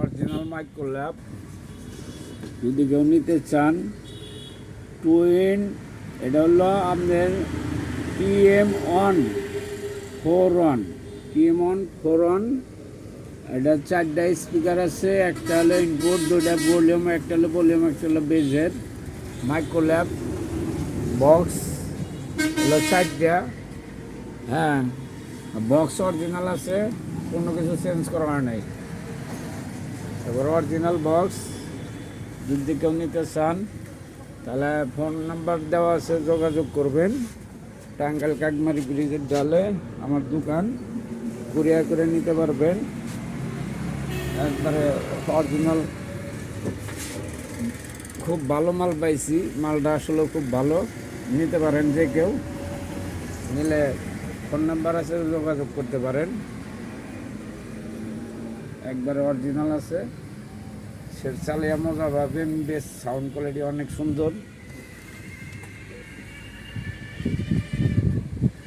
Original Microlab যদি কেউ নিতে চান টুইন এটা হলো আপনার TM one four one TM one four one এটা চারটা স্পিকার আছে, একটা হলো ইনপুট দুটা ভলিউম একটা হলো ভলিউম একটা হলো বেজের মাইক্রোল্যাব বক্স হলো চারটা। হ্যাঁ বক্স অরিজিনাল আছে, কোনো কিছু চেঞ্জ করা হয় নাই। এবার অরিজিনাল বক্স যদি কেউ নিতে চান তাহলে ফোন নাম্বার দেওয়া আছে, যোগাযোগ করবেন। টাঙ্গাল কাকমারি ব্রিজের ডালে আমার দোকান, কুরিয়ার করে নিতে পারবেন। একবারে অরিজিনাল খুব ভালো মাল পাইছি, মালটা আসলে খুব ভালো, নিতে পারেন যে কেউ। নিলে ফোন নাম্বার আছে, যোগাযোগ করতে পারেন। একবারে অরিজিনাল আছে। সে চালিয়ে মজা পাবেন বেশ সাউন্ড কোয়ালিটি অনেক সুন্দর।